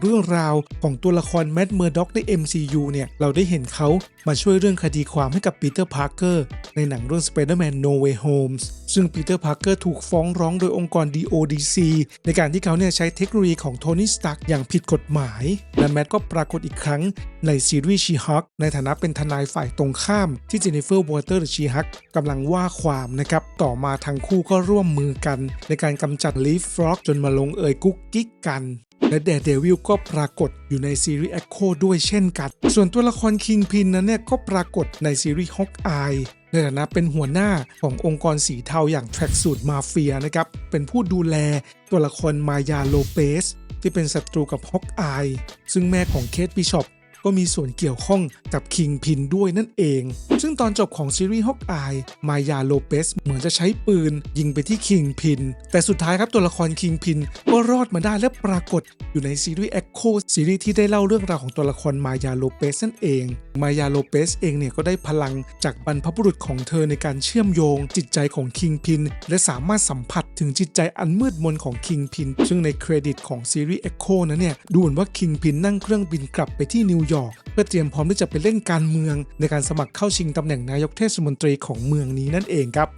เรื่องราวของตัวละครแมดเมอร์ด็อกใน MCU เนี่ยเราได้เห็นเขามาช่วยเรื่องคดีความให้กับปีเตอร์พาร์เกอร์ในหนังเรื่อง Spider-Man No Way Home ซึ่งปีเตอร์พาร์เกอร์ถูกฟ้องร้องโดยองค์กร DODC ในการที่เขาเนี่ยใช้เทคโนโลยีของโทนี่สตาร์กอย่างผิดกฎหมาย และแมดก็ปรากฏอีกครั้งในซีรีส์ชีฮักในฐานะเป็นทนายฝ่ายตรงข้ามที่เจนนิเฟอร์วอเตอร์หรือชีฮักกำลังว่าความนะครับต่อมาทั้งคู่ก็ร่วมมือกัน ในการกำจัดลีฟฟรอกจนมาลงเอยกุ๊กกิ๊กกัน และแดเดวิลก็ปรากฏอยู่ในซีรีส์ Echo ด้วยเช่นกัน ส่วนตัวละครคิงพินนั้นเนี่ยก็ปรากฏในซีรีส์ฮอกอายในฐานะเป็นหัวหน้าขององค์กรสีเทาอย่างแทร็กสูตรมาเฟียนะครับ เป็นผู้ดูแลตัวละครมายาโลเปสที่เป็นศัตรูกับฮอกอายซึ่งแม่ของเคทบิชอป ก็มีส่วนเกี่ยวข้องกับคิงพินด้วยนั่นเอง ซึ่งตอนจบของซีรีส์ฮอกอายมายาโลเปสเหมือนจะใช้ปืน ยิงไปที่คิงพิน แต่สุดท้ายครับตัวละครคิงพินก็รอดมาได้และปรากฏอยู่ในซีรีส์ Echo ซีรีส์ที่ได้เล่าเรื่องราวของตัวละครมายาโลเปสนั่นเอง มายาโลเปสเองเนี่ยก็ได้พลังจากบรรพบุรุษของเธอในการเชื่อมโยง จิตใจของคิงพิน และสามารถสัมผัส ถึงจิตใจอันมืดมนของคิงพิน ซึ่งในเครดิตของซีรีส์ Echo นั้นเนี่ย ดูเหมือนว่าคิงพินนั่งเครื่องบินกลับไปที่นิวยอร์กเพื่อเตรียมพร้อมที่จะไปเล่นการเมือง ในการสมัครเข้าชิงตำแหน่งนายกเทศมนตรีของเมืองนี้นั่นเองครับ